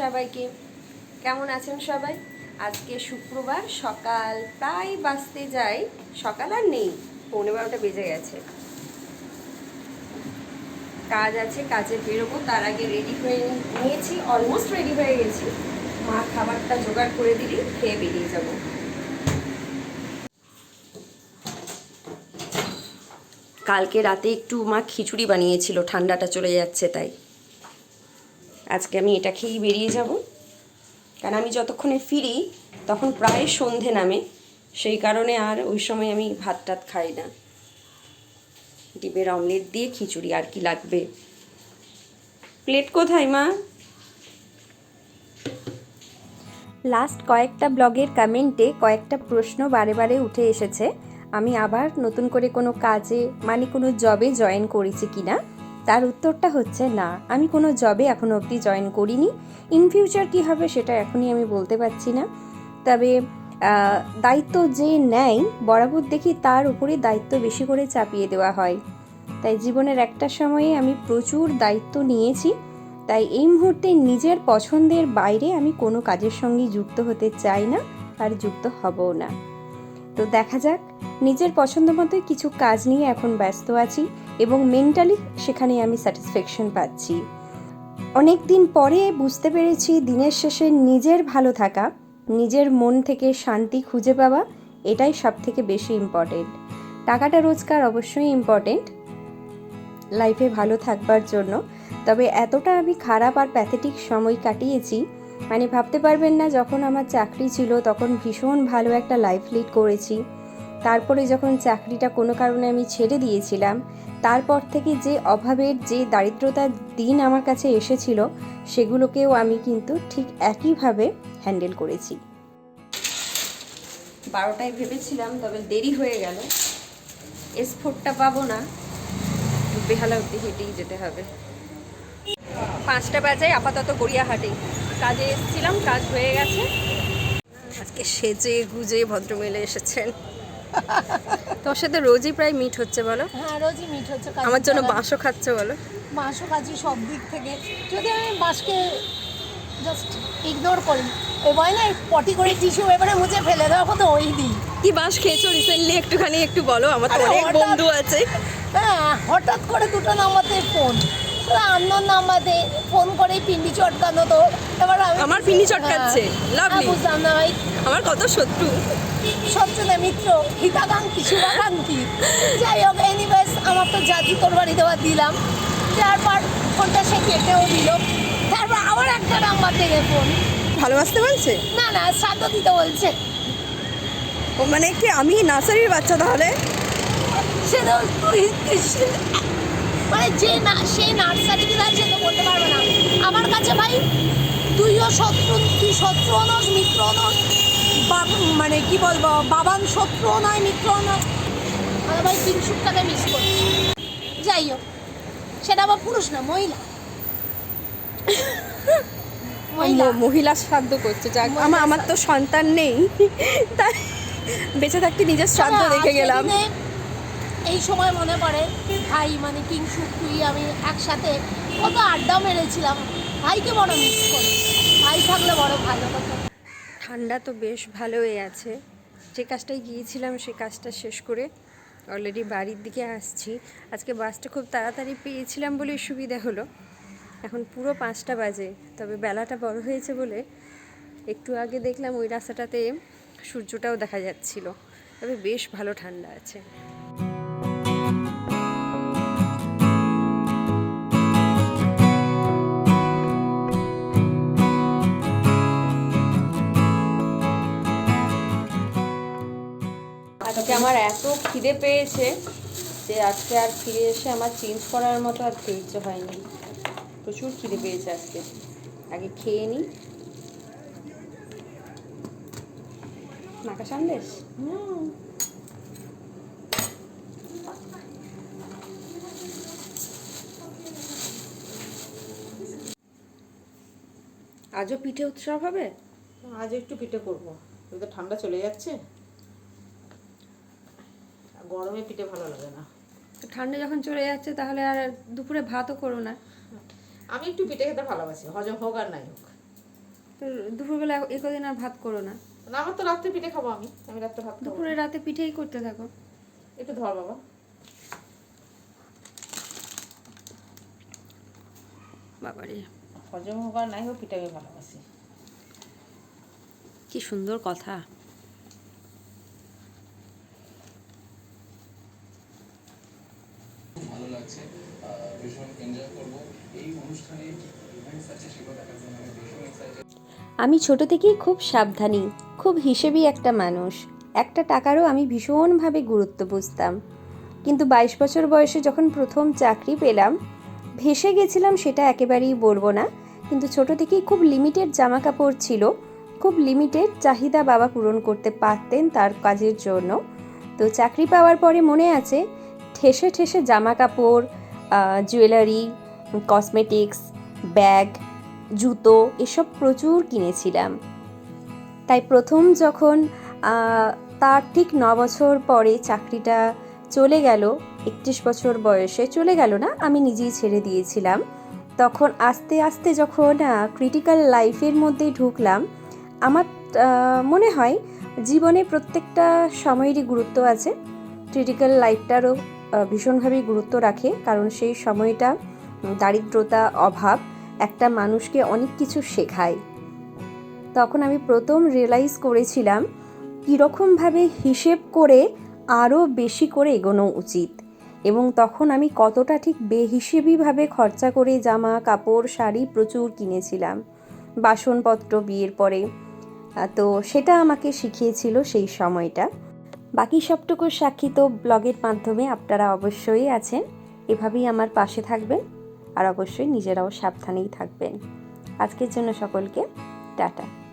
সবাইকে। কেমন আছেন সবাই? আজকে শুক্রবার, সকাল প্রায় বাজতে যাই সকাল আর নেই, পৌনে বারোটা বেজে গেছে। কাজ আছে, কাজে বেরোবো, তার আগে রেডি হয়ে নিয়েছি অলমোস্ট রেডি হয়ে গেছি। মা খাবারটা জোগাড় করে দিলি, খেয়ে বেরিয়ে যাব। কালকে রাতে একটু মা খিচুড়ি বানিয়েছিল, ঠান্ডাটা চলে যাচ্ছে তাই। আজকে আমি এটা খেয়েই বেরিয়ে যাব। কারণ আমি যতক্ষণে ফিরি, তখন প্রায় সন্ধে নামে। সেই কারণে আর ওই সময় আমি ভাত টাত খাই না। ডিমের অমলেট দিয়ে খিচুড়ি আর কি লাগবে। প্লেট কোথায়, মা? লাস্ট কয়েকটা ব্লগের কমেন্টে কয়েকটা প্রশ্ন বারে বারে উঠে এসেছে। আমি আবার নতুন করে কোনো কাজে মানে কোনো জবে জয়েন করেছি কি না তার উত্তরটা হচ্ছে না। আমি কোনো জবে এখনও অবধি জয়েন করিনি। ইন ফিউচার কী হবে সেটা এখনই আমি বলতে পারছি না। তবে দায়িত্ব যে নেয়, বরাবর দেখি তার উপরে দায়িত্ব বেশি করে চাপিয়ে দেওয়া হয়। তাই জীবনের একটা সময়ে আমি প্রচুর দায়িত্ব নিয়েছি। তাই এই মুহূর্তে নিজের পছন্দের বাইরে আমি কোনো কাজের সঙ্গে যুক্ত হতে চাই না আর যুক্ত হবও না। তো দেখা যাক। নিজের পছন্দ মতোই কিছু কাজ নিয়ে এখন ব্যস্ত আছি এবং মেন্টালি সেখানে আমি স্যাটিসফ্যাকশন পাচ্ছি। অনেক দিন পরে বুঝতে পেরেছি দিনের শেষে নিজের ভালো থাকা, নিজের মন থেকে শান্তি খুঁজে পাওয়া, এটাই সব থেকে বেশি ইম্পর্টেন্ট টাকাটা রোজগার অবশ্যই ইম্পর্টেন্ট লাইফে ভালো থাকবার জন্য। তবে এতটা আমি খারাপ আর প্যাথেটিক সময় কাটিয়েছি মানে ভাবতে পারবেন না, যখন আমার চাকরি ছিল তখন ভীষণ ভালো একটা লাইফ লিড করেছি। তারপরে যখন চাকরিটা কোনো কারণে আমি ছেড়ে দিয়েছিলাম, তারপর থেকে যে অভাবের, যে দারিদ্রতার দিন আমার কাছে এসেছিল, সেগুলোকেও আমি কিন্তু ঠিক একইভাবে হ্যান্ডেল করেছি। বারোটায় ভেবেছিলাম, তবে দেরি হয়ে গেল। এসফোর্টটা পাবো না। বেহালা অব্দি হেঁটেই যেতে হবে। পাঁচটা বাজায় আপাতত গড়িয়াহাটে কাজে এসেছিলাম কাজ হয়ে গেছে। আজকে সেজে গুজে ভদ্রমেলে এসেছেন। তোমার সাথে রোজই প্রায় মিট হচ্ছে বলো? হ্যাঁ রোজই মিট হচ্ছে আমার জন্য বাঁশও খাচ্ছে বলো? বাঁশও কাজি সব দিক থেকে। যদি আমি বাঁশকে জাস্ট ইগনোর করি বয় না পটি করে টিস্যু এবারে মুছে ফেলে দেওয়ার কথা ওই দিই। কি বাঁশ খেয়েছো রিসেন্টলি একটুখানি একটু বলো আমার তো অনেক বন্ধু আছে। হ্যাঁ হঠাৎ করে দুটো নাম্বারতে ফোন নাম্বারে ফোন করে পিন্ডি চটকানো তো। এবার আমার পিন্ডি চটকাচ্ছে? হ্যাঁ. হ্যাঁ, বুঝলাম না ভাই। আমার কত শত্রু। সচ্চনে মিত্র হিতাকাঙ্ক্ষী শুভাকাঙ্ক্ষী। যাই হোক এনিওয়েজ আমার তো জাতি তোর বাড়ি দেওয়া দিলাম। তারপর ফোনটা সে কেটেও দিল। তারপর আবার একটা নাম্বার থেকে ফোন। ভালোবাসতে বলছে? না না শ্রাদ্ধ দিতে বলছে। ও মানে কি আমি নার্সারির বাচ্চা তাহলে? সে তো তুই মানে যে না সে নার্সারি দিদা সে তো বলতে পারবে না। আমার কাছে ভাই তুইও শত্রু তুই শত্রুও নস মিত্রও নস। মানে কি বলব বাবান শত্রুও নয় মিত্রও নয়। আমার ভাই তিনশুকটাকে মিস করছি। যাই হোক সেটা আবার পুরুষ না মহিলা। মহিলা। মহিলা শ্রাদ্ধ করছে যাক। আমার আমার তো সন্তান নেই। তাই বেঁচে থাকতে নিজের শ্রাদ্ধ দেখে গেলাম। এই সময় মনে পড়ে, ভাই মানে কিংসুক তুই, আমি একসাথে কত আড্ডা মেরেছিলাম। ভাইকে বড় মিস করি। ভাই থাকলে বড় ভালো কথা ঠান্ডা তো বেশ ভালোই আছে। যে কাজটায় গিয়েছিলাম, সে কাজটা শেষ করে অলরেডি বাড়ির দিকে আসছি। আজকে বাসটা খুব তাড়াতাড়ি পেয়েছিলাম বলে সুবিধা হলো। এখন পুরো পাঁচটা বাজে, তবে বেলাটা বড় হয়েছে বলে একটু আগে দেখলাম ওই রাস্তাটাতে সূর্যটাও দেখা যাচ্ছিল। তবে বেশ ভালো ঠান্ডা আছে। এত খিদে পেয়েছে যে আজকে আর ফিরে এসে আমার চেঞ্জ করার মতো আর ধৈর্য হয়নি। প্রচুর খিদে পেয়েছে আজকে। আগে খেয়ে নিই মাখা সন্দেশ আজও পিঠে উৎসব হবে? আজ একটু পিঠে করব। তো ঠান্ডা চলে যাচ্ছে। গরমে পিঠে ভালো লাগে না। ঠান্ডা যখন চলে যাচ্ছে তাহলে আর দুপুরে ভাতও করো না। আমি একটু পিঠে খেতে ভালোবাসি হজম হোক আর নাই হোক। তো দুপুরবেলা এ কদিন আর ভাত করো না? না আমার তো রাত্রে পিঠে খাব আমি আমি রাত্রে ভাত দুপুরে রাতে পিঠেই করতে থাকো। একটু ধর বাবা। বাবারে। হজম হোক আর নাই হোক পিঠে আমি ভালোবাসি। কি সুন্দর কথা। আহ, ভীষণ এনজয় করব। এই অনুষ্ঠানে ইভেন্টস আছে সেগুলো দেখার জন্য আমি ভীষণ এক্সাইটেড আমি ছোট থেকেই খুব সাবধানী খুব হিসেবি একটা মানুষ। একটা টাকারও আমি ভীষণভাবে গুরুত্ব বুঝতাম। কিন্তু বাইশ বছর বয়সে যখন প্রথম চাকরি পেলাম ভেসে গেছিলাম সেটা একেবারেই বলব না। কিন্তু ছোট থেকেই খুব লিমিটেড জামা কাপড় ছিল খুব লিমিটেড চাহিদা বাবা পূরণ করতে পারতেন তার কাজের জন্য। তো চাকরি পাওয়ার পরে মনে আছে ঠেসে ঠেসে জামা কাপড় জুয়েলারি কসমেটিক্স ব্যাগ জুতো এসব প্রচুর কিনেছিলাম। তাই প্রথম যখন তার ঠিক ন বছর পরে চাকরিটা চলে গেল, একত্রিশ বছর বয়সে চলে গেল না, আমি নিজেই ছেড়ে দিয়েছিলাম। তখন আস্তে আস্তে যখন ক্রিটিক্যাল লাইফের মধ্যে ঢুকলাম, আমার মনে হয় জীবনে প্রত্যেকটা সময়েরই গুরুত্ব আছে। ক্রিটিক্যাল লাইফটারও ভীষণভাবেই গুরুত্ব রাখে, কারণ সেই সময়টা দারিদ্রতা অভাব, একটা মানুষকে অনেক কিছু শেখায়। তখন আমি প্রথম রিয়েলাইজ করেছিলাম কীরকমভাবে হিসেব করে আরও বেশি করে এগোনো উচিত। এবং তখন আমি কতটা ঠিক বেহিসেবিভাবে খরচা করে জামা, কাপড়, শাড়ি প্রচুর কিনেছিলাম। বাসনপত্র বিয়ের পরে। তো সেটা আমাকে শিখিয়েছিল সেই সময়টা। বাকি সবটুকু সাক্ষী তো ব্লগের মাধ্যমে আপনারা অবশ্যই আছেন। এভাবেই আমার পাশে থাকবেন আর অবশ্যই নিজেরাও সাবধানেই থাকবেন। আজকের জন্য সকলকে টাটা।